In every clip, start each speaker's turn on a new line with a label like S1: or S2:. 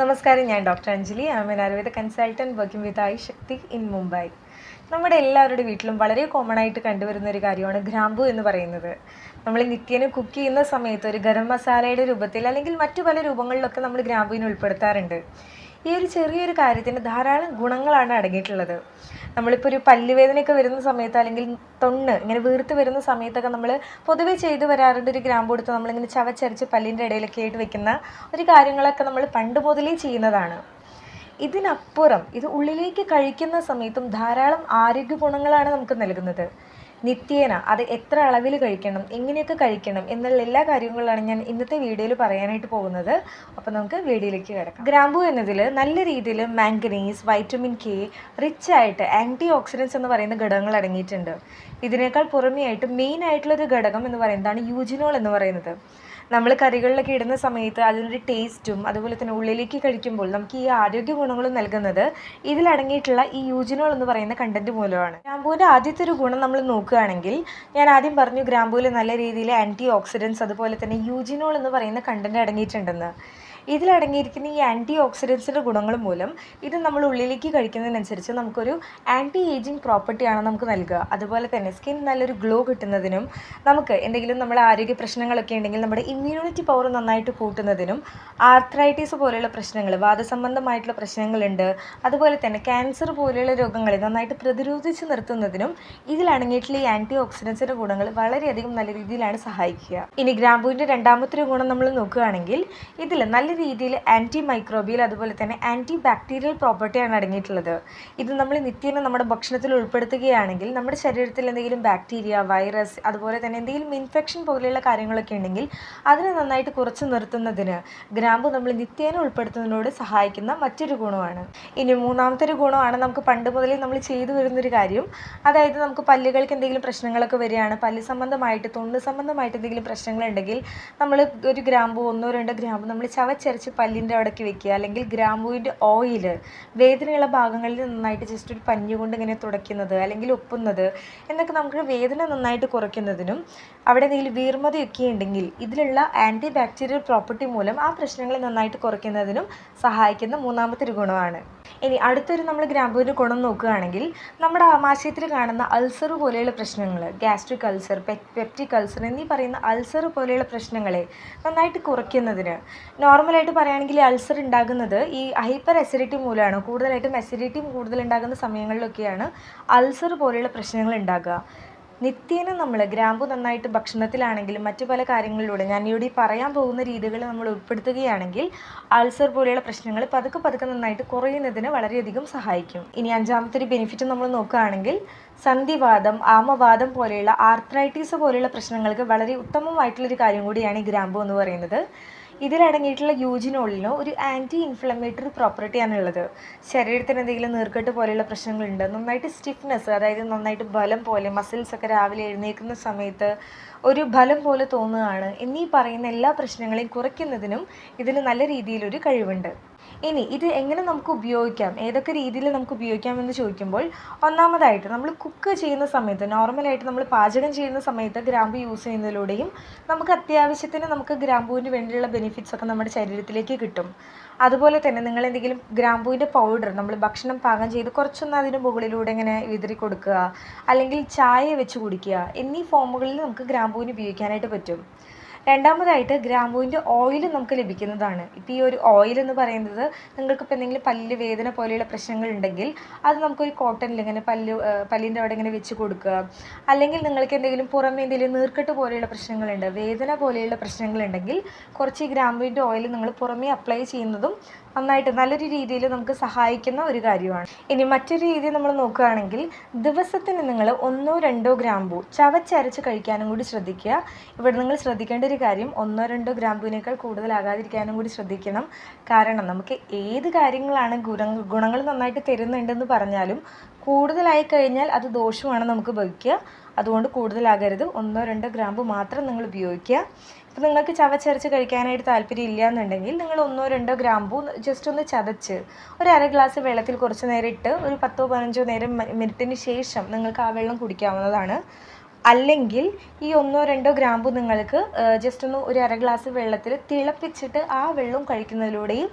S1: നമസ്കാരം ഞാൻ doctor Anjali. I Ayurveda consultant working with I Shakti in Mumbai നമ്മുടെ എല്ലാവരുടെ വീട്ടിലും വളരെ കോമൺ ആയിട്ട് കണ്ടുവരുന്ന ഒരു കാര്യമാണ് ഗ്രാമ്പു എന്ന് പറയുന്നത്. നമ്മൾ നിത്യേന കുക്ക് ചെയ്യുന്ന സമയത്ത് ഒരു ഗരം മസാലയുടെ രൂപത്തിൽ അല്ലെങ്കിൽ മറ്റു പല രൂപങ്ങളിലൊക്കെ നമ്മൾ ഗ്രാമ്പുവിനെ ഉൾപ്പെടുത്താറുണ്ട്. ഈ ഒരു ചെറിയൊരു കാര്യത്തിന് ധാരാളം ഗുണങ്ങളാണ് അടങ്ങിയിട്ടുള്ളത്. നമ്മളിപ്പോൾ ഒരു പല്ലുവേദനയൊക്കെ വരുന്ന സമയത്ത് അല്ലെങ്കിൽ തൊണ്ണ് ഇങ്ങനെ വീർത്ത് വരുന്ന സമയത്തൊക്കെ നമ്മൾ പൊതുവേ ചെയ്തു വരാറുണ്ട് ഒരു ഗ്രാമ്പ് കൊടുത്ത് നമ്മളിങ്ങനെ ചവച്ചരച്ച് പല്ലിന്റെ ഇടയിലൊക്കെ ആയിട്ട് വെക്കുന്ന ഒരു കാര്യങ്ങളൊക്കെ നമ്മൾ പണ്ട് മുതലേ ചെയ്യുന്നതാണ്. ഇതിനപ്പുറം ഇത് ഉള്ളിലേക്ക് കഴിക്കുന്ന സമയത്തും ധാരാളം ആരോഗ്യ ഗുണങ്ങളാണ് നമുക്ക് നൽകുന്നത്. നിത്യേന അത് എത്ര അളവിൽ കഴിക്കണം എങ്ങനെയൊക്കെ കഴിക്കണം എന്നുള്ള എല്ലാ കാര്യങ്ങളാണ് ഞാൻ ഇന്നത്തെ വീഡിയോയിൽ പറയാനായിട്ട് പോകുന്നത്. അപ്പോൾ നമുക്ക് വീഡിയോയിലേക്ക് കിടക്കാം. ഗ്രാമ്പു എന്നതിൽ നല്ല രീതിയിൽ മാംഗനീസ് വൈറ്റമിൻ കെ റിച്ച് ആയിട്ട് ആന്റി ഓക്സിഡൻസ് എന്ന് പറയുന്ന ഘടകങ്ങൾ അടങ്ങിയിട്ടുണ്ട്. ഇതിനേക്കാൾ പുറമേ ആയിട്ട് മെയിൻ ആയിട്ടുള്ളൊരു ഘടകം എന്ന് പറയുന്നതാണ് യൂജിനോൾ എന്ന് പറയുന്നത്. നമ്മൾ കറികളിലൊക്കെ ഇടുന്ന സമയത്ത് അതിനൊരു ടേസ്റ്റും അതുപോലെ തന്നെ ഉള്ളിലേക്ക് കഴിക്കുമ്പോൾ നമുക്ക് ഈ ആരോഗ്യ ഗുണങ്ങളും നൽകുന്നത് ഇതിലടങ്ങിയിട്ടുള്ള ഈ യൂജിനോൾ എന്ന് പറയുന്ന കണ്ടന്റ് മൂലമാണ്. ഗ്രാമ്പൂവിന്റെ ആദ്യത്തെ ഒരു ഗുണം നമ്മൾ നോക്കുകയാണെങ്കിൽ ഞാൻ ആദ്യം പറഞ്ഞു ഗ്രാമ്പൂവിൽ നല്ല രീതിയിൽ ആന്റി ഓക്സിഡൻസ് അതുപോലെ തന്നെ യൂജിനോൾ എന്ന് പറയുന്ന കണ്ടന്റ് അടങ്ങിയിട്ടുണ്ടെന്ന്. ഇതിലടങ്ങിയിരിക്കുന്ന ഈ ആന്റി ഓക്സിഡൻസിന്റെ ഗുണങ്ങൾ മൂലം ഇത് നമ്മൾ ഉള്ളിലേക്ക് കഴിക്കുന്നതിനനുസരിച്ച് നമുക്കൊരു ആന്റി ഏജിങ് പ്രോപ്പർട്ടിയാണ് നമുക്ക് നൽകുക. അതുപോലെ തന്നെ സ്കിൻ നല്ലൊരു ഗ്ലോ കിട്ടുന്നതിനും നമുക്ക് എന്തെങ്കിലും നമ്മുടെ ആരോഗ്യ പ്രശ്നങ്ങളൊക്കെ ഉണ്ടെങ്കിൽ നമ്മുടെ ഇമ്മ്യൂണിറ്റി പവർ നന്നായിട്ട് കൂട്ടുന്നതിനും ആർത്രൈറ്റീസ് പോലെയുള്ള പ്രശ്നങ്ങൾ വാദസംബന്ധമായിട്ടുള്ള പ്രശ്നങ്ങളുണ്ട്. അതുപോലെ തന്നെ ക്യാൻസർ പോലെയുള്ള രോഗങ്ങളെ നന്നായിട്ട് പ്രതിരോധിച്ച് നിർത്തുന്നതിനും ഇതിലടങ്ങിയിട്ടുള്ള ഈ ആന്റി ഓക്സിഡൻസിന്റെ ഗുണങ്ങൾ വളരെയധികം നല്ല രീതിയിലാണ് സഹായിക്കുക. ഇനി ഗ്രാമ്പൂവിന്റെ രണ്ടാമത്തെ ഗുണം നമ്മൾ നോക്കുകയാണെങ്കിൽ ഇതിൽ നല്ല രീതിയിൽ ആന്റി മൈക്രോബിയൽ അതുപോലെ തന്നെ ആന്റി ബാക്ടീരിയൽ പ്രോപ്പർട്ടിയാണ് അടങ്ങിയിട്ടുള്ളത്. ഇത് നമ്മൾ നിത്യേന നമ്മുടെ ഭക്ഷണത്തിൽ ഉൾപ്പെടുത്തുകയാണെങ്കിൽ നമ്മുടെ ശരീരത്തിൽ എന്തെങ്കിലും ബാക്ടീരിയ വൈറസ് അതുപോലെ തന്നെ എന്തെങ്കിലും ഇൻഫെക്ഷൻ പോലെയുള്ള കാര്യങ്ങളൊക്കെ ഉണ്ടെങ്കിൽ അതിനെ നന്നായിട്ട് കുറച്ച് നിർത്തുന്നതിന് ഗ്രാമ്പു നമ്മൾ നിത്യേന ഉൾപ്പെടുത്തുന്നതിനോട് സഹായിക്കുന്ന മറ്റൊരു ഗുണമാണ്. ഇനി മൂന്നാമത്തെ ഒരു ഗുണമാണ് നമുക്ക് പണ്ട് മുതലേ നമ്മൾ ചെയ്തു വരുന്നൊരു കാര്യം. അതായത് നമുക്ക് പല്ലുകൾക്ക് എന്തെങ്കിലും പ്രശ്നങ്ങളൊക്കെ വരികയാണ്. പല്ല് സംബന്ധമായിട്ട് തൊണ്ട് സംബന്ധമായിട്ട് എന്തെങ്കിലും പ്രശ്നങ്ങളുണ്ടെങ്കിൽ നമ്മൾ ഒരു ഗ്രാമ്പു ഒന്നോ രണ്ടോ ഗ്രാമ്പു നമ്മൾ ചവച്ചരച്ച് പല്ലിന്റെ അവിടേക്ക് വെക്കുക. അല്ലെങ്കിൽ ഗ്രാമ്പൂവിന്റെ ഓയിൽ വേദനയുള്ള ഭാഗങ്ങളിൽ നന്നായിട്ട് ജസ്റ്റ് ഒരു പഞ്ഞു കൊണ്ട് ഇങ്ങനെ തുടയ്ക്കുന്നത് അല്ലെങ്കിൽ ഒപ്പുന്നത് എന്നൊക്കെ നമുക്ക് വേദന നന്നായിട്ട് കുറയ്ക്കുന്നതിനും അവിടെ എന്തെങ്കിലും വീർമതയൊക്കെ ഉണ്ടെങ്കിൽ ഇതിലുള്ള ആന്റി ബാക്ടീരിയൽ പ്രോപ്പർട്ടി മൂലം ആ പ്രശ്നങ്ങൾ നന്നായിട്ട് കുറയ്ക്കുന്നതിനും സഹായിക്കുന്ന മൂന്നാമത്തെ ഒരു ഗുണമാണ്. ഇനി അടുത്തൊരു നമ്മൾ ഗ്രാമ്പൂവിന്റെ ഗുണം നോക്കുകയാണെങ്കിൽ നമ്മുടെ ആമാശയത്തിൽ കാണുന്ന അൾസർ പോലെയുള്ള പ്രശ്നങ്ങൾ ഗ്യാസ്ട്രിക് അൾസർ പെപ്റ്റിക് അൾസർ എന്നീ പറയുന്ന അൾസർ പോലെയുള്ള പ്രശ്നങ്ങളെ നന്നായിട്ട് കുറയ്ക്കുന്നതിന് നോർമലായിട്ട് പറയുകയാണെങ്കിൽ അൾസർ ഉണ്ടാകുന്നത് ഈ ഹൈപ്പർ അസിഡിറ്റി മൂലമാണ്. കൂടുതലായിട്ടും അസിഡിറ്റി കൂടുതൽ ഉണ്ടാകുന്ന സമയങ്ങളിലൊക്കെയാണ് അൾസർ പോലെയുള്ള പ്രശ്നങ്ങൾ ഉണ്ടാകുക. നിത്യേന നമ്മൾ ഗ്രാമ്പു നന്നായിട്ട് ഭക്ഷണത്തിലാണെങ്കിലും മറ്റു പല കാര്യങ്ങളിലൂടെ ഞാൻ ഇവിടെ പറയാൻ പോകുന്ന രീതികൾ നമ്മൾ ഉൾപ്പെടുത്തുകയാണെങ്കിൽ അൾസർ പോലെയുള്ള പ്രശ്നങ്ങൾ പതുക്കെ പതുക്കെ നന്നായിട്ട് കുറയുന്നതിന് വളരെയധികം സഹായിക്കും. ഇനി അഞ്ചാമത്തെ ഒരു ബെനിഫിറ്റ് നമ്മൾ നോക്കുകയാണെങ്കിൽ സന്ധിവാദം ആമവാദം പോലെയുള്ള ആർത്രൈറ്റീസ് പോലെയുള്ള പ്രശ്നങ്ങൾക്ക് വളരെ ഉത്തമമായിട്ടുള്ളൊരു കാര്യം കൂടിയാണ് ഈ ഗ്രാമ്പു എന്ന് പറയുന്നത്. ഇതിലടങ്ങിയിട്ടുള്ള യൂജിനോളിന് ഒരു ആന്റി ഇൻഫ്ലമേറ്ററി പ്രോപ്പർട്ടിയാണ് ഉള്ളത് ശരീരത്തിന് എന്തെങ്കിലും നീർക്കെട്ട് പോലെയുള്ള പ്രശ്നങ്ങളുണ്ട്. നന്നായിട്ട് സ്റ്റിഫ്നെസ് അതായത് നന്നായിട്ട് ബലം പോലെ മസിൽസ് ഒക്കെ രാവിലെ എഴുന്നേൽക്കുന്ന സമയത്ത് ഒരു ബലം പോലെ തോന്നുകയാണ്. എന്നീ പറയുന്ന എല്ലാ പ്രശ്നങ്ങളെയും കുറയ്ക്കുന്നതിനും ഇതിന് നല്ല രീതിയിലൊരു കഴിവുണ്ട്. ഇനി ഇത് എങ്ങനെ നമുക്ക് ഉപയോഗിക്കാം? ഏതൊക്കെ രീതിയിൽ നമുക്ക് ഉപയോഗിക്കാമെന്ന് ചോദിക്കുമ്പോൾ ഒന്നാമതായിട്ട് നമ്മൾ കുക്ക് ചെയ്യുന്ന സമയത്ത് നോർമലായിട്ട് നമ്മൾ പാചകം ചെയ്യുന്ന സമയത്ത് ഗ്രാമ്പു യൂസ് ചെയ്യുന്നതിലൂടെയും നമുക്ക് അത്യാവശ്യത്തിന് നമുക്ക് ഗ്രാമ്പുവിന് വേണ്ടിയുള്ള ബെനിഫിറ്റ്സ് ഒക്കെ നമ്മുടെ ശരീരത്തിലേക്ക് കിട്ടും. അതുപോലെ തന്നെ നിങ്ങൾ എന്തെങ്കിലും ഗ്രാമ്പൂവിന്റെ പൗഡർ നമ്മൾ ഭക്ഷണം പാകം ചെയ്ത് കുറച്ചൊന്ന് അതിന് മുകളിലൂടെ ഇങ്ങനെ വിതറി കൊടുക്കുക അല്ലെങ്കിൽ ചായ വെച്ച് കുടിക്കുക എന്നീ ഫോമുകളിൽ നമുക്ക് ഗ്രാമ്പൂവിന് ഉപയോഗിക്കാനായിട്ട് പറ്റും. രണ്ടാമതായിട്ട് ഗ്രാമ്പൂവിന്റെ ഓയിൽ നമുക്ക് ലഭിക്കുന്നതാണ്. ഇപ്പോൾ ഈ ഒരു ഓയിൽ എന്ന് പറയുന്നത് നിങ്ങൾക്കിപ്പോൾ എന്തെങ്കിലും പല്ല് വേദന പോലെയുള്ള പ്രശ്നങ്ങൾ ഉണ്ടെങ്കിൽ അത് നമുക്കൊരു കോട്ടണിൽ ഇങ്ങനെ പല്ല് പല്ലിന്റെ അവിടെ ഇങ്ങനെ വെച്ച് കൊടുക്കുക. അല്ലെങ്കിൽ നിങ്ങൾക്ക് എന്തെങ്കിലും പുറമേ എന്തെങ്കിലും നീർക്കെട്ട് പോലെയുള്ള പ്രശ്നങ്ങളുണ്ട് വേദന പോലെയുള്ള പ്രശ്നങ്ങളുണ്ടെങ്കിൽ കുറച്ച് ഗ്രാമ്പൂവിന്റെ ഓയിൽ നിങ്ങൾ പുറമേ അപ്ലൈ ചെയ്യുന്നതും നന്നായിട്ട് നല്ലൊരു രീതിയിൽ നമുക്ക് സഹായിക്കുന്ന ഒരു കാര്യമാണ്. ഇനി മറ്റൊരു രീതി നമ്മൾ നോക്കുകയാണെങ്കിൽ ദിവസത്തിന് നിങ്ങൾ ഒന്നോ രണ്ടോ ഗ്രാമ്പൂ ചവച്ചരച്ച് കഴിക്കാനും കൂടി ശ്രദ്ധിക്കുക. ഇവിടെ നിങ്ങൾ ശ്രദ്ധിക്കേണ്ട ഒരു കാര്യം ഒന്നോ രണ്ടോ ഗ്രാമ്പുവിനേക്കാൾ കൂടുതലാകാതിരിക്കാനും കൂടി ശ്രദ്ധിക്കണം. കാരണം നമുക്ക് ഏത് കാര്യങ്ങളാണ് ഗുണ ഗുണങ്ങൾ നന്നായിട്ട് തരുന്നുണ്ടെന്ന് പറഞ്ഞാലും കൂടുതലായി കഴിഞ്ഞാൽ അത് ദോഷമാണ് നമുക്ക് ഭവിക്കുക. അതുകൊണ്ട് കൂടുതലാകരുത്. ഒന്നോ രണ്ടോ ഗ്രാമ്പു മാത്രം നിങ്ങൾ ഉപയോഗിക്കുക. ഇപ്പം നിങ്ങൾക്ക് ചവച്ചരച്ച് കഴിക്കാനായിട്ട് താല്പര്യം ഇല്ല എന്നുണ്ടെങ്കിൽ നിങ്ങൾ ഒന്നോ രണ്ടോ ഗ്രാമ്പു ജസ്റ്റ് ഒന്ന് ചതച്ച് ഒരു അര ഗ്ലാസ് വെള്ളത്തിൽ കുറച്ച് നേരം ഇട്ട് ഒരു പത്തോ പതിനഞ്ചോ നേരം മിനിറ്റിന് ശേഷം നിങ്ങൾക്ക് ആ വെള്ളം കുടിക്കാവുന്നതാണ്. അല്ലെങ്കിൽ ഈ ഒന്നോ രണ്ടോ ഗ്രാമ്പു നിങ്ങൾക്ക് ജസ്റ്റ് ഒന്ന് ഒരു അര ഗ്ലാസ് വെള്ളത്തിൽ തിളപ്പിച്ചിട്ട് ആ വെള്ളം കഴിക്കുന്നതിലൂടെയും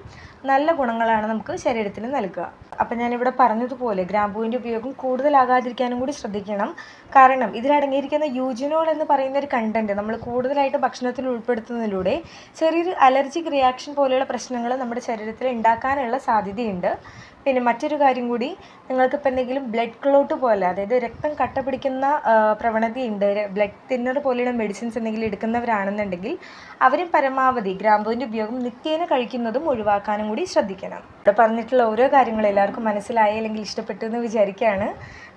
S1: നല്ല ഗുണങ്ങളാണ് നമുക്ക് ശരീരത്തിന് നൽകുക. അപ്പം ഞാനിവിടെ പറഞ്ഞതുപോലെ ഗ്രാമ്പൂവിന്റെ ഉപയോഗം കൂടുതലാകാതിരിക്കാനും കൂടി ശ്രദ്ധിക്കണം. കാരണം ഇതിലടങ്ങിയിരിക്കുന്ന യൂജിനോൾ എന്ന് പറയുന്ന ഒരു കണ്ടന്റ് നമ്മൾ കൂടുതലായിട്ട് ഭക്ഷണത്തിൽ ഉൾപ്പെടുത്തുന്നതിലൂടെ ചെറിയൊരു അലർജിക് റിയാക്ഷൻ പോലെയുള്ള പ്രശ്നങ്ങൾ നമ്മുടെ ശരീരത്തിൽ ഉണ്ടാക്കാനുള്ള സാധ്യതയുണ്ട്. പിന്നെ മറ്റൊരു കാര്യം കൂടി നിങ്ങൾക്കിപ്പോൾ എന്തെങ്കിലും ബ്ലഡ് ക്ലോട്ട് പോലെ അതായത് രക്തം കട്ട പിടിക്കുന്ന പ്രവണതയുണ്ട് ബ്ലഡ് തിന്നർ പോലെയുള്ള മെഡിസിൻസ് എന്തെങ്കിലും എടുക്കുന്നവരാണെന്നുണ്ടെങ്കിൽ അവരും പരമാവധി ഗ്രാമ്പുവിന്റെ ഉപയോഗം നിത്യേന കഴിക്കുന്നതും ഒഴിവാക്കാനും കൂടി ശ്രദ്ധിക്കണം. ഇവിടെ പറഞ്ഞിട്ടുള്ള ഓരോ കാര്യങ്ങളും എല്ലാവർക്കും മനസ്സിലായി അല്ലെങ്കിൽ ഇഷ്ടപ്പെട്ടു എന്ന് വിചാരിക്കുകയാണ്.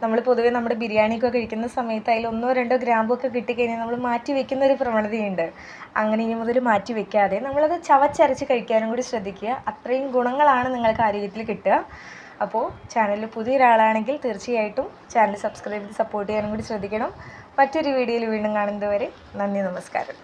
S1: നമ്മൾ പൊതുവേ നമ്മുടെ ബിരിയാണിയൊക്കെ കഴിക്കുന്ന സമയത്ത് അതിൽ ഒന്നോ രണ്ടോ ഗ്രാമ്പൊക്കെ കിട്ടിക്കഴിഞ്ഞാൽ നമ്മൾ മാറ്റി വെക്കുന്ന ഒരു പ്രവണതയുണ്ട്. അങ്ങനെ ഇനി മുതൽ മാറ്റി വെക്കാതെ നമ്മളത് ചവച്ചരച്ച് കഴിക്കാനും കൂടി ശ്രദ്ധിക്കുക. അത്രയും ഗുണങ്ങളാണ് നിങ്ങൾക്ക് ആരോഗ്യത്തിൽ കിട്ടുക. അപ്പോൾ ചാനലിൽ പുതിയൊരാളാണെങ്കിൽ തീർച്ചയായിട്ടും ചാനൽ സബ്സ്ക്രൈബ് ചെയ്ത് സപ്പോർട്ട് ചെയ്യാനും കൂടി ശ്രദ്ധിക്കണം. മറ്റൊരു വീഡിയോയിൽ വീണ്ടും കാണുന്നതുവരെ നന്ദി നമസ്കാരം.